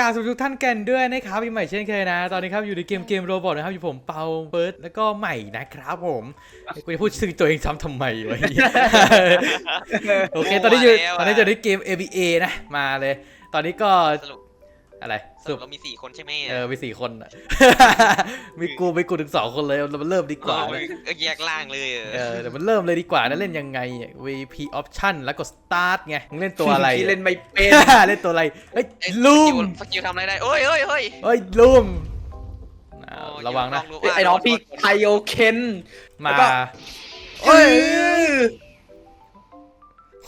กราบสวัสดีทุกท่านกันด้วยนะครับพี่ใหม่เช่นเคยนะ ตอนนี้ครับอยู่ในเกมเกมโรบอทนะครับอยู่ผมเปาเบิร์ดแล้วก็ใหม่นะครับผมกูจะพูดชื่อตัวเองซ้ำทำไมวะโอเคตอนนี้อยู่ตอนนี้อยู่ในเกม ABA นะมาเลย ตอนนี้ก็สรุป อะไรสสรุรุปปเรามีสี่คนใช่ไหมเออมีสี่คนอะมีกูมีกูถึงสองคนเลยเรามาเริ่มดีกว่าเอนะอแยกล่างเลยเออเดี๋ยวมันเริ่มเลยดีกว่านะเล่นยังไง VP option แล้วก็ start ไงมึงเล่นตัวอะไรที่เล่นไม่เป็นเล่นตัวอะไรเฮ้ยเอ้ยลูมสกิลทำอะไรได้โอ้ยเฮ้ยเฮ้ยเฮ้ยลูมอ่าโอ้ยระวังนะลดูเอ้ยไอ้น้องพี่ไทโอเคนมาแล้วก็เฮ้ยอ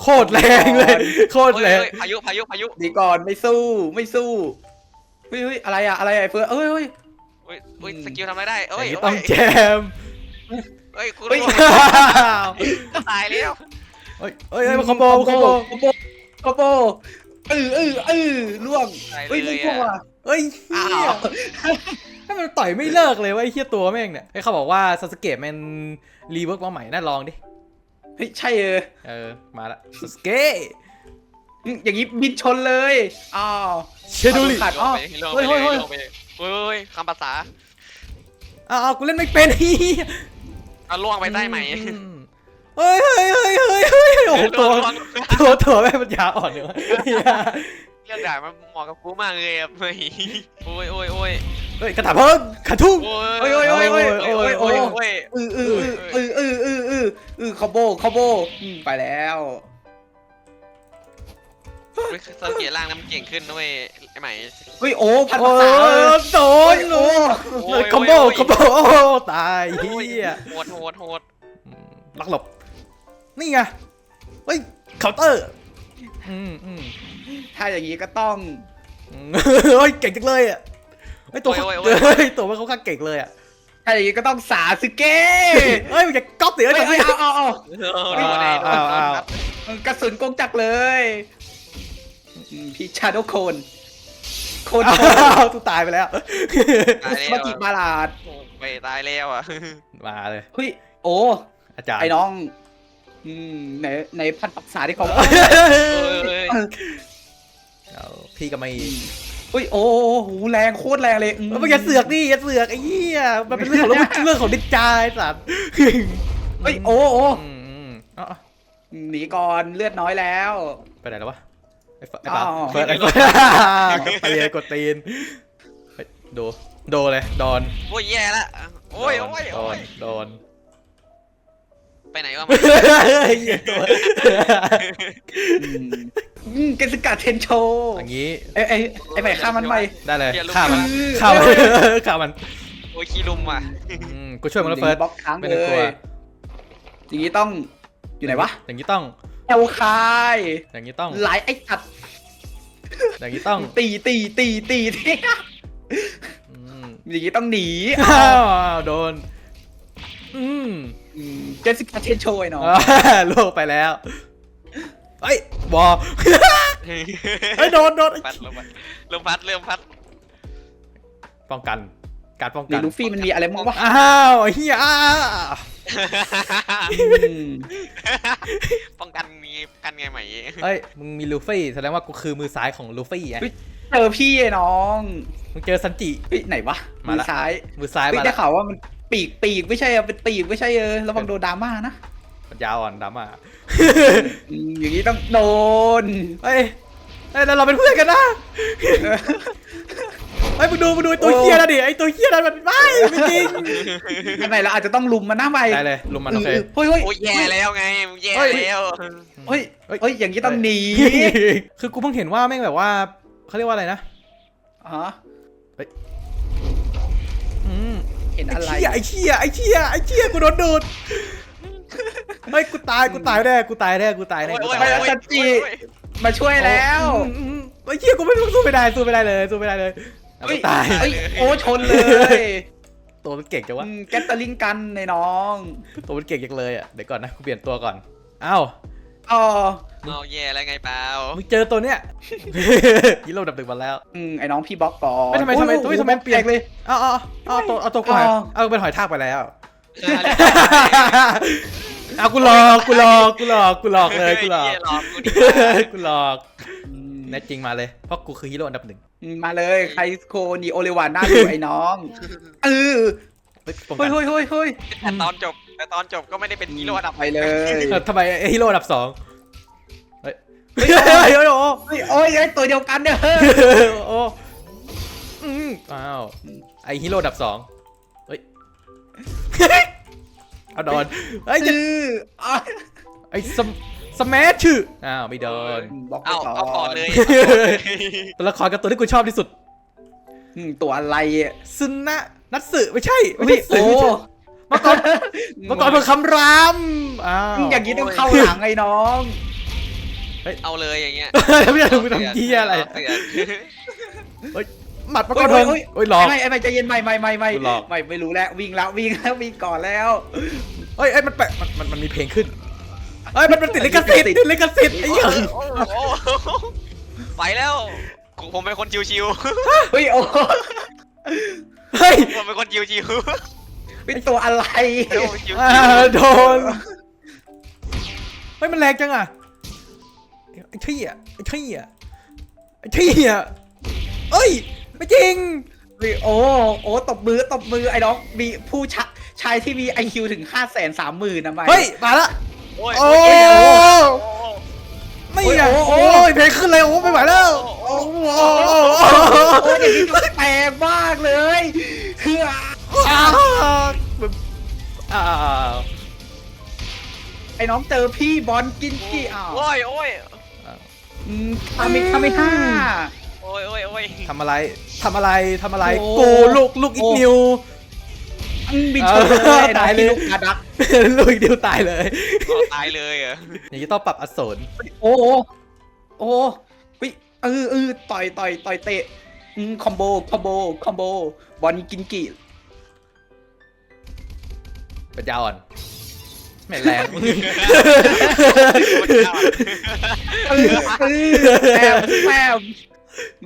โคตรแรงเลย โคตรเฮ้ยแรงเฮ้ยพายุพายุพายุดีก่อนไม่สู้ไม่สู้เฮ้ยเฮ้ยอะไรอะอะไรอะไอ้เฟิร์สเอ้ยเฮ้ย เฮ้ยเฮ้ยอืม สกิลทำอะไรได้อเอ้ยย่างนี้เอ้ยต้องแจมเฮ้ยคุณเฮ้ยตายแล้วเฮ้ยเฮ้ยเฮ้ยมาคอมโบมาคอมโบคอมโบคอมโบเออเออเออล่วงตายเฮ้ยเลไม่ยล่วงอะว่ะเฮ้ยอ้าเหี้ยวให้มันต่อยไม่เลิกเลยว่าไอ้เฮียตัวแม่งเนี่ยไอ้เขาบอกว่าซาสเกะมันรีเวิร์กมาใหม่น่าลองดิ เฮ้ยใช่เออเออ มาละซาสเกะอืมอย่างนี้บินชนเลยอ้าวเชดูริขาดลอ้องไปลงเฮ้ไปยเลเฮ้ยยเฮ้ยลงไปเลยเฮ้ยเฮ้ยคำภาษาอ้าวกูเล่นไม่เป็นเฮียเอาล่วงไปได้ไหมอืมเฮ้ยเฮ้ยเฮ้ยเฮ้ยเฮ้ยโอ้โหตัวล่วงตัวตัวแม่งมันยาอ่อนเนี่ยวะเหี้ยเรื่องด่ามันเหมาะกับกูมากเลยอะเฮ้ยโอ้ยโอ้ยโอ้ย เฮ้ยกระถาเพิ่งขาทุ่งโอ้เฮ้ยเฮ้ยเฮ้ยเฮ้ยโอ้ยโอ้ยโอ้ยเออเออเออเออเออเออเออคอมโบคอมโบอืมไปแล้วเฮ้ยสังเกตล่างน้ำเก่งขึ้นด้วยไอ้ใหม่เฮ้ยโอ้พันโอ้ภาษาเลยโดนโอ้โอ้ยคอมโบคอมโบโอ้ตายเฮียโหดโหดโหดอืมลักหลบนี่ไงเฮ้ยเคาน์เตอร์อืมอืมถ้าอย่างนี้ก็ต้องอืมเฮ้ยเก่งจังเลยอะ เฮ้ยตัวเขาเฮ้ยตัวมันเขาข้างเก่งเลยอะถ้าอย่างนี้ก็ต้องสาสึเกะเฮ้ยมันจะก๊อปเสียเฮ้ยจังเฮ้ยเอาเอาเอาโดนไอ้โดนอ้าวอ้าวกระสุนกงจักรเลยอืมพี่ชาโดโคนโคนอ้าวตูตายไปแล้ว ตายแล้มาวกิมาลาดไปตายแล้วอะมาเลย เฮ้ยโอ้ อาจารย์ไอ้น้อง อืมในในพันปักษาที่เขา เอ้ยเอาพี่ก็ไม่ เฮ้ยโอ้โหแรงโคตรแรงเลยมมันอย่าเสือกดิอย่าเสือกไอ้เหี้ยมันเป็นเรื่องของ เรื่องเรื่องของดิจาไอ้สัตว์เฮ้ยโอ้โอ้อืมอืมเอาเอาหนีก่อนเลือดน้อยแล้ว ไปไหนแล้ววะไอ้เฟิร์สไอ้ปาอ้าว เฟิร์สไอ้เฟิร์สกดตีนกดตีนเฮ้ยโดโดเลยดอนโอ้ยแย่ละโอ้ยโอ้ยโดโอ้นยโดนไปไหนวะเหี้ยตัว อืม อืมเกสกาเทนโชอย่างนี้ไอ้ไอ้ไอ้ใหม่ฆ่ามันไป ได้เลยเหี้ยลูกฆ่ามันเออฆ่ามันฆ่ามันโอ้ยขี้ลุมว่ะอืมกูช่วยมันแล้วเฟิร์สบล็อกค้างไม่เลต้องกลัวยอย่างนี้ต้องอยู่ไหนวะอย่างนี้ต้องเอลคายอย่างนี้ต้องหลายไอ้ตัดอย่างนี้ต้องตีตีตีตีตีอืมอย่างนี้ต้องหนีอ้าวโดนอืมเจสสิก้าเทนโชไอ้น้องอ่าโลกไปแล้ว เฮ้ยบอเฮ้ยโดนโดนพัดลมพัดลมพัดเริ่มพัดป้องกัน การป้องในกันลูฟี่มันมีอะไรบ้างวะอ้าวไอ้เฮียอ้าวอืมป้องกันมีกันไงใหม่เฮ้ยมึงมีลูฟี่แสดงว่ากูคือมือซ้ายของลูฟี่ไงเจอพี่ไอ้น้องมึงเจอซันจิ เฮ้ยไหนวะมามือละ ซ้ายมือซ้ายเฮ้ยมาได้แล้วข่าวว่ามันปีกปีกไม่ใช่อะเป็นปีกไม่ใช่เออระวังโดนดราม่านะมัน ยาวอ่อนดำอะอืมอย่างนี้ต้องโดน เฮ้ยเฮ้ยแล้วเราเป็นเพื่อนกันนะเฮ้ยมึงดูมึงดูไอ้ตัวเฮียนะดิไอ้ตัวเฮียนั้นมันไม่ไม่จริงอันไหนเราอาจจะต้องลุมมันหน้าไปได้เลยลุมมันโอเค เฮ้ยเฮ้ยโอ้ยแย่แล้วไงมึงแย่เฮ้ยแล้วเฮ้ยเฮ้ยอย่างนี้ต้องหนีคือกูเพิ่งเห็นว่าแม่งแบบว่าเขาเรียกว่าอะไรนะฮะอืมเห็นไอ้อะไรเชี่ยไอ้เชี่ยไอ้เชี่ยไอ้เชี่ยกูโดนดูด เฮ้ยกูตายกูตายแน่กูตายแน่กูตายแน่กูโอ้ยตายโอ้ยแน่โอ้ยโอ้ยมาช่วยแล้วอืมอืมไอ้เชี่ยกูไม่สู้ไม่ได้สู้ไม่ได้เลยสู้ไม่ได้เลยเอาเฮ้กูยตายเฮ้ยโอ้ชนเลยตัวมันเก่งจังวะอืมแกตเตอร์ลิงกันในน้องตัวมันเก่งจังเลยอะเดี๋ยวก่อนนะกูเปลี่ยนตัวก่อนอ้าวอ๋อเอาแย่แล้วไงเปล่ามึงเจอตัวเนี้ยยี่โลดับดึงมาแล้ว อืมไอ้น้องพี่บล็อกก่อนเฮ้ยทำไมทำไมโอ้เฮ้ยโหทำไมเปลี่ยนแปลกเลย เอาเอาเอาเอาตัวเอาตัวกูหายอ๋อเอาเป็นหอยทากไปแล้ว เอากูหลอกกูหลอกกูหลอกกูหลอกเลยกูหลอกเหี้ยหลอกกูดิกูหลอกอืมแน่จริงมาเลยเพราะกูคือฮีโร่อันดับหนึ่งอืมมาเลยใครโคนีโอเลวานหน้าดูไอ้น้องเออเฮ้ยป้องกัเฮ้นยเฮ้ยเฮ้ยเฮ้ยแต่ตอนจบแต่ตอนจบก็ไม่ได้เป็นฮีโร่อันดับไปเลยเออทำไมไอ้ฮีโร่อันดับสองเฮ้ยเฮ้ยเฮ้ยเฮ้ยโอ้เฮ้ยโอ้ยไอ้ตัวเดียวกันเนี่ยเฮ้ยโอ้อืมอ้าวไอ้ฮีโร่อันดับสองเฮ้ย เอาโดนเฮ้ยจะจื้ออะไอ้สมสมัชชื่ออ้าวไม่โดนบล็อกไปเอาก่อนเอาก่อนเลยตัวละครการ์ตูนที่กูชอบที่สุดอืมตัวอะไรอะซึนะนัตสึไม่ใช่ไม่เฮ้ยใช่โอ้สึไม่ใช่เมื่อก่อนเมื่อก่อนเป็นคำรามอ้าวอย่างนี้ต้องเข้าหลังไอ้น้องเอาเลยอย่างเงี้ยแล้วไม่อยากทำเกี้ยอะไรเตือน หมัดประกอบเทิงโอ้ยหลอก ไม่ไอ้ไม่ใจเย็นไม่ไม่ไม่ไม่หลอก ไม่ไม่รู้แล้ววิ่งแล้ววิ่งแล้ววิ่งก่อนแล้วเอ้ยเอ้ยมันแปะมันมันมันมีเพลงขึ้นเอ้ยมันมันติดลิขสิทธิ์ติดลิขสิทธิ์ไอ้เหี้ยโอ้โหไปแล้วผมเป็นคนชิวเฮ้ยโอ้เฮ้ยๆผมเป็นคนชิวเป็นตัวอะไรๆเป็นคนชิวอ่าโดนเฮ้ยมันแรงจังอะไอ้เชี่ยไอ้เชี่ยไอ้เชี่ยเอ้ย ไม่จริงเฮ้ยโอ้โอ้ตบมือตบมือไอ้น้องมีผู้ชะชายที่มีไอคิวถึงห้าแสนสามหมื่นนะไม่เฮ้ย มาละ โอ้ยโอ้โอ้ย ไม่อะโอ้ ยเพลงขึ้นเลยโอ้ไม่ไหวแล้วโอ้โหโอ้ยอย่างนี้ก็แปลกมากเลยเฮ้ยอ้าวอ้าวไอ้น้องเจอพี่บอลกินกี่อ้าวโอ้ยโอ้ยอืมทำไม่ทำไม่ห้า โอ้ยโอ้ยโอ้ยทำอะไรทำอะไรทำอะไรโอ้กูลูกลูกอีกนิว อืมบินชนเลยไอ้น้องตายเลยพี่ลูกอาดัก ลูกอีกนิวตายเลยตายเลยเหรออย่างนี้ต้องปรับอสูรโอ้โหโอ้โหปิเออเออต่อยต่อยต่อยเตะอืมคอมโบคอมโบคอมโบบอลกินกี่เป็นยาอ่อนไม่แรงเออเออแปมแปม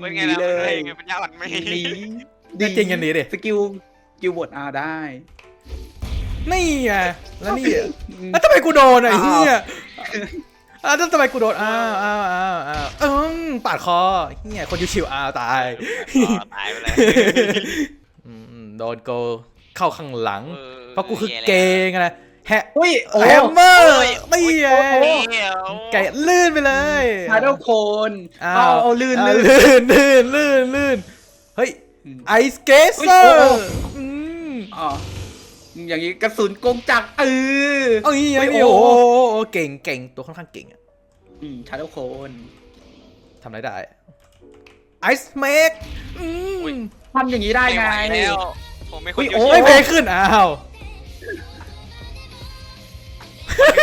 เป็นไงหล่ะเลเป็นยไงเป็นยาอ่อนไหมหนีนี่จริงกันนี้ดิสกิลสกิลบทอาได้นี่ไงแล้วนี่อะแล้วทำไมกูโดนอะไอ้เหี้ยอะแล้วทำไมกูโดนอ้าวอ้าวอ้าวอ้าวอืมปาดคอเหี้ยคนชิวๆอ้าวตายอ๋อตายไปเลยอืมโดนโกเข้าข้างหลังออเพราะกูคือแย่แล้วเกงไง แฮะอุ้ยโอ้แฮมเมอร์โอ้ยนี่ไงโอ้เดี๋ยวไก่ลื่นไปเลยชาโดโคนอ้าเอาวเอาลื่นอ่าลื่นลื่นลื่นลื่นลื่นเฮ้ยอืมไอสเกสเซอโอ้ร์โอ้อ๋ออย่างนี้กระสุนกงจักรเออเอ้ยเฮ้ไอ้ยนี่โอ้โอ้โหเก่งเก่งตัวค่อนข้างเก่งอะอืมชาโดโคนทำอะไรได้ไอซ์เมกอืมทำอย่างนี้ได้ไม่ไงไหวแล้วผมไม่คอุ๊นยชิวโอ้โอ้ยเพลงขึ้นอ้าว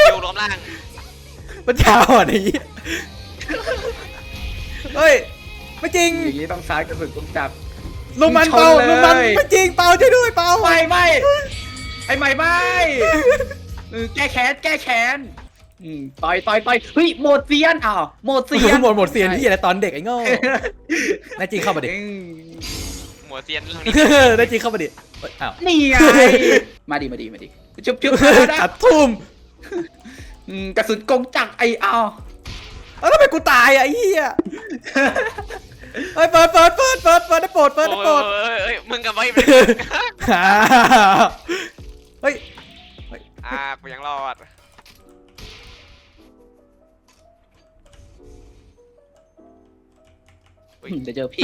ชิวรวมร่างมันยาวอะนี่เฮ้ยไม่จริงอย่างนี้ต้องซ้ายกระสุนกงจักรลงมันชนเปาเลยลงมันไม่จริงเปาช่วยด้วยเปาไม่ไม่ไอ้ไม่ไม่เออแก้แค้นแก้แค้นอืมต่อยต่อยต่อยเฮ้ยโหมดเซียนอ้าวโหมดเซียนหมดหมดเสียนที่อะไรตอนเด็กไอ้โง่นายจริงเข้ามาดิอืมหัวเซียนเรื่องนี้นายจริงเข้ามาดิเอ้ยอ้าวนี่ไงมาดิมาดิมาดิจุ๊บจุ๊บนะ อัดทุ่ม อืมกระสุนกงจักรไอ้อ้าวแล้วทำไมกูตายอะไอ้เหี้ยเฮ้ยเปิดเปิดเปิดเปิดเปิดได้โปรดเปิดได้โปรด โอ้ยเอ้ยมึงกับไม่อ้าวเฮ้ย อ่ากูยังรอดเดี๋ยวเจอพี่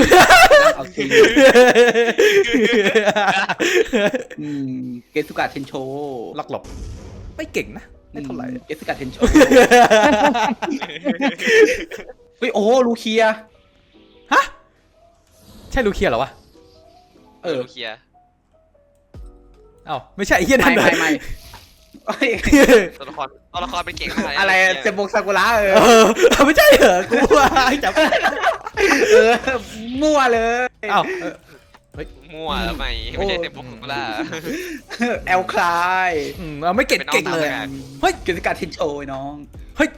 เอาจริงอืมเกสุกะเทนโช ล็อกหลบ ไม่เก่งนะ ไม่เท่าไหร่เกสุกะเทนโชเฮ้ยโอ้ลูเคีย ฮะ ใช่ลูเคียเหรอวะ เออ เคลียร์เอ้าไม่ใช่ไอ้เหี้ยนั่ไม่นไม่ไม่เฮ้ยตัวละครตัวละครเป็นเก่งมากเลยอะไรเซมบงซากุระเออ เออเอาไม่ใช่เหรอกูว่าจับเออ มั่วเลย เอ้าเออ มั่วแล้วไม่ไม่ใช่เต็มบุกกุล่า แอลคลายอืมเอาไม่เก่งเป็นน้องเก่งเลยตามอะไปเฮ้ยเกสุกะเทนโชไอ้น้องเฮ้ย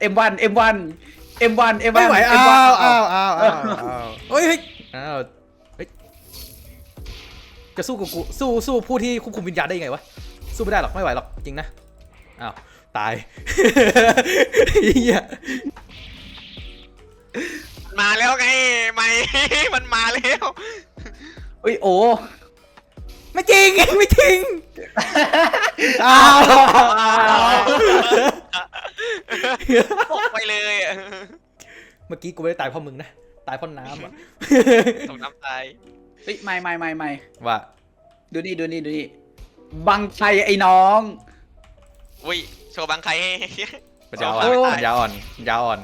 เอ็มวันเอ็มวันเอ็มวันเอ็มวัไม่นไหวเอ็อ้ามวันวอ้าวอ้าวอ้าวอ้าวเฮ้ยเฮ้ยอ้าวเฮ้ยจะสู้กับกูสู้สู้ผู้ที่ควบคุมวิญญาณได้ยังไงวะสู้ไม่ได้หรอกไม่ไหวหรอกจริงนะอ้าวตายเหี้ย มาแล้วไงไม่ มันมาแล้วเฮ้ยโอ้ไม่จริง ไม่จริงอ้าวตกไปเลยอะเมื่อกี้กูไม่ได้ตายเพราะมึงนะ ตายเพราะน้ำอะตกน้ำตายเฮ้ยไม่ไม่ไม่ไม่ว่าดูนี่ดูนี่ดูนี่บังชัยไอ้น้อง อุ้ยโชว์บังใครให้ปัญญาอ่อนโอ้ยปัญญาอ่อนปัญญาอ่อน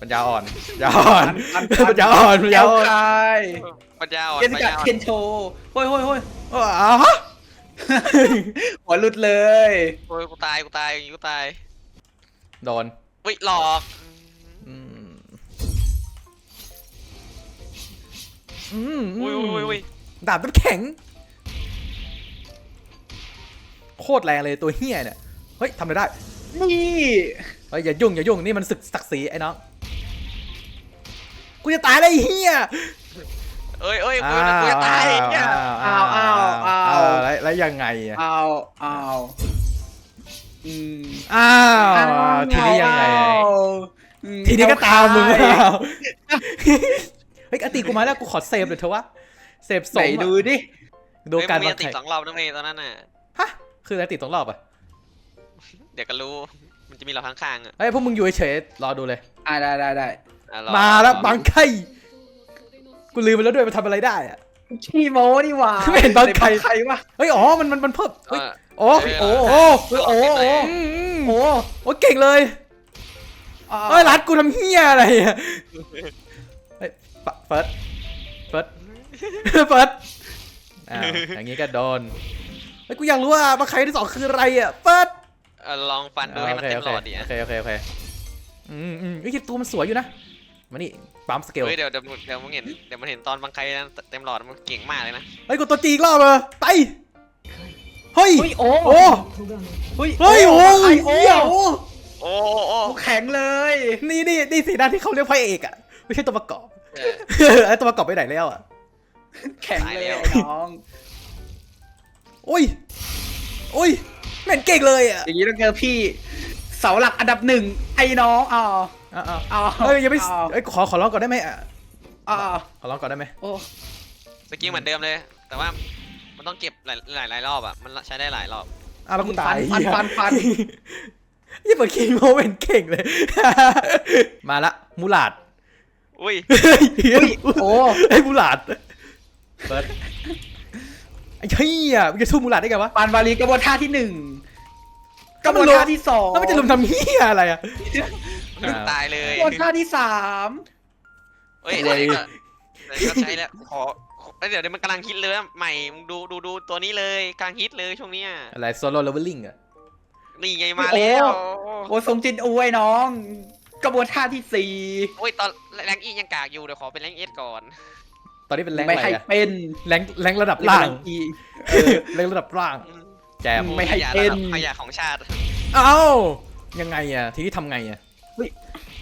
ปัญญาอ่อนปัญญาอ่อนปันปัญญาอ่อนปัญญาเจ้าอ่อนชายปัญญาอ่อนเคนปัญกัญาดอ่อเคนนโชว์เฮ้ยเฮ้ยเฮ้ยอ้าวฮะหัวหลุดเลยโอ้ยกูตายกูตายอย่างงี้กูตายโดนอุ้ยหลอกอืมอืมอุ้ยอุ้ยอุ้ยอุ้ยดาบมันแข็ง โคตรแรงเลยตัวเฮียเนี่ย เฮ้ยทำอะไรได้ นี่ เฮ้ยอย่ายุ่งอย่ายุ่งนี่มันศึกศักดิ์ศรีไอ้น้องกูจะตายแล้วไอ้เฮียเอ้ยเอ้ยกูกูจะตายเนี่ยอ้าวอ้าวอ้าวอ้าวแล้วแล้วยังไงอะเอาเอาอืมอ้าวทีนี้ยังไงอืมทีนี้ก็ตามมึงเออ้าวเฮ้ยอติกูมาแล้วกูขอเซฟเลยเถอะวะเซฟสไหนมดูดิดูการเฮ้ยมึงวัมีดติดไข่สองรอบนะเมย์ตอนนั้นน่ะฮะคืออะไรติดสองรอบอะเดี๋ยวก็รู้มัน จะมีเราข้างๆอะเฮ้ยพวกมึงอยู่เฉยๆรอดูเลย อ่าได้ได้ได้อะรอมาแล้วบังไข่กูลืมไปแล้วด้วยมันทำอะไรได้อะ ขี้โมนี่หว่าไม่เห็นบังใครใครวะเฮ้ยอ๋อมันมันมันเพิ่มเอเฮ้ยอโอ้เอโอ้อโอ้เฮ้ยโอ้โอ้อืมอืมโอ้โอ้เก่งเลยเฮ้ยรัดกูทำเฮียอะไรอะเฮ้ยปะเฟิร์สเฟิร์สเฟิร์สอ้าวอย่างงี้ก็โดนเฮ้ยกูอยากรู้ว่าบังไข่ที่สองคืออะไรอะเฟิร์ส เออลองฟันดูให้มันเต็มหลอดดิโออะเคโอเคโอเคอืมอืมเฮ้ยตัวมันสวยอยู่นะมานี่ปั๊มสเกลเฮ้ยเดี๋ยวเดี๋ยวเดี๋ยวมึงเห็นเดี๋ยวมันเห็นตอนบางใครเต็มหลอดมันเก่งมากเลยนะเฮ้ยกดตัวจีอีกรอบเลยไปเฮ้ย เฮ้ยโอ้โอ้ เฮ้ยเฮ้ยโอ้ไอ้ยโอ้เหี้ยโอ้โอ้โอ้แข็งเลยนี่นี่นี่สีหน้าที่เขาเรียกพระเอกอะไม่ใช่ตัวประกอบ เออ ไอ้ตัวประกอบไปไหนแล้วอะแข็งเลยตายแล้ว ไอ้น้อง โอ้ยโอ้ย เหม็นเก่งเลยอะอย่างนี้ต้องเจอพี่เสาหลักอันดับหนึ่งไอ้น้องอ๋ออ้าวอ้าวอ๋อเฮ้ยยังไม่อ๋อเอ้ยขอขอร้องก่อนได้ไหมอะอ๋อขอร้องก่อนได้ไหมโอ้สกิลเหมือนเดิมเลย แต่ว่ามันต้องเก็บหลายหลายหลายรอบอะมันใช้ได้หลายรอบอ้าวแล้วกูตายฟันฟันฟันยี่เปิดคิงโมเป็นเก่งเลย มาละมูหลาดอุ้ยเฮ้ยโอ้ไอ้มูหลาดเปิด ไอ้เหี้ยมึงจะสู้มูหลาดได้ไงวะปันวาลีกระบวนท่าที่หนึ่งกก็ระมับนวนรู้ท่าที่สองแล้วมันจะลุมทำเหี้ยอะไรอะมันตายเลยกระบวนท่าที่สามเฮ้ยโอ้เดี๋ยยวก็เดี๋ยวก็ใช้แล้วขอขอเอ้ยเดี๋ยวเดี๋ยวมันกำลังฮิตเลยอะใหม่มึงดูดูดูตัวนี้เลยกำลังฮิตเลยช่วงเนี้ยอะไรโซโล่เลเวลลิ่งอะ นี่ไงมาแล้วโอ้สมจินอวยน้อง กระบวนท่าที่สี่โอ้ยตอนแรงอียังกากอยู่เดี๋ยวขอเป็นแรงเอสก่อนต อนนี้เป็นแรงไม่อะไรให้อะเป็นแรงแรงระดับล่างอีแรงระดับล่าง แจมไม่ให้ขยะเป็นระดับขยะของชาติ เอ้ายังไงอะทีนี้ทำไงอะเฮ้ย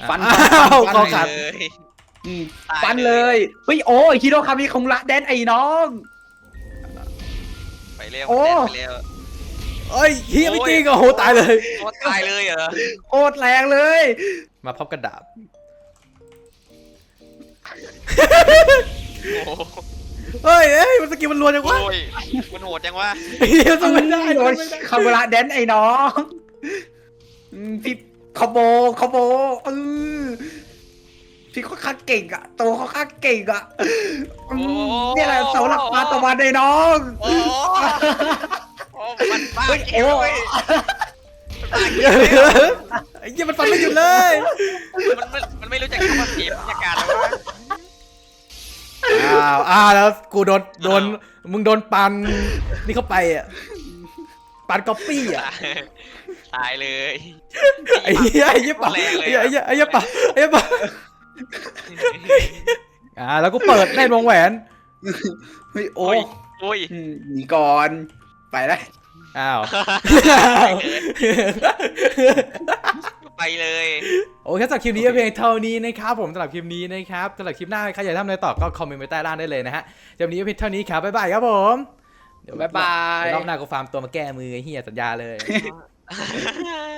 อะฟันอ้าฟัวนคอขาดเลยอืมตายฟันเลยเลยเฮ้ยโอ้ยฮิโรคามิคงละแดนไอ้น้อง ไปเร็วโอ้ ไปเร็วเอ้ยเฮียไม่จริงอะโหตายเลยโอ้ตายเลยเหรอโคตรแรงเลยมาพบกระดาบ โอ้โหเฮ้ยเอ้ยมันสกิลมันรัวจังวะโอ้ยมันโหดจังวะเฮียสู้ไม่ได้โดสู้นไม่ได้คาเวลาแดนไอ้น้องอืมพี่คอมโบคอมโบเออพี่ค่อนข้างเก่งอะโตค่อนข้างเก่งอะอืมเนี่ยแหละเสาหลักปลาตะวันไอ้น้องโอ้โหโอ้มันบ้าเฮ้ยเกี้ยวโอ้เว้ยมันบ้าเฮีเกี้ยวเว้ยยไอ้เหี้ยมันฟันไม่หยุดเลยมันไม่มันไม่รู้จักคำว่าเกมบรรยากาศแล้ววะ อ้าวอ้าวแล้วกูโดนโดนมึงโดนปันนี่เข้าไปอะปันก๊อปปี้อะตายตายเลยไอ้เหี้ยไอ้เหี้ยปะแรงเลยไอ้เหี้ยไอ้เหี้ยปะไอ้เหี้ยปะอ่าแล้วกูเปิดเล่นวงแหวนเฮ้ยโอ้โอ้ยโอ้ยอืมหนีก่อนไปแล้วอ้าว ไปเลยโอเคสำหรับคลิปนี้ก็เพียงเท่านี้นะครับผมสำหรับคลิปนี้นะครับสำหรับคลิปหน้าใครอยากทำอะไรต่อก็คอมเมนต์ไว้ใต้ล่างได้เลยนะฮะสำหรับวันนี้ก็เพียงเท่านี้ครับบ๊ายบายครับผมเดี๋ยวบ๊ายบาย เดี๋ยวรอบหน้ากูฟาร์มตัวมาแก้มือไอ้เฮียสัญญาเลย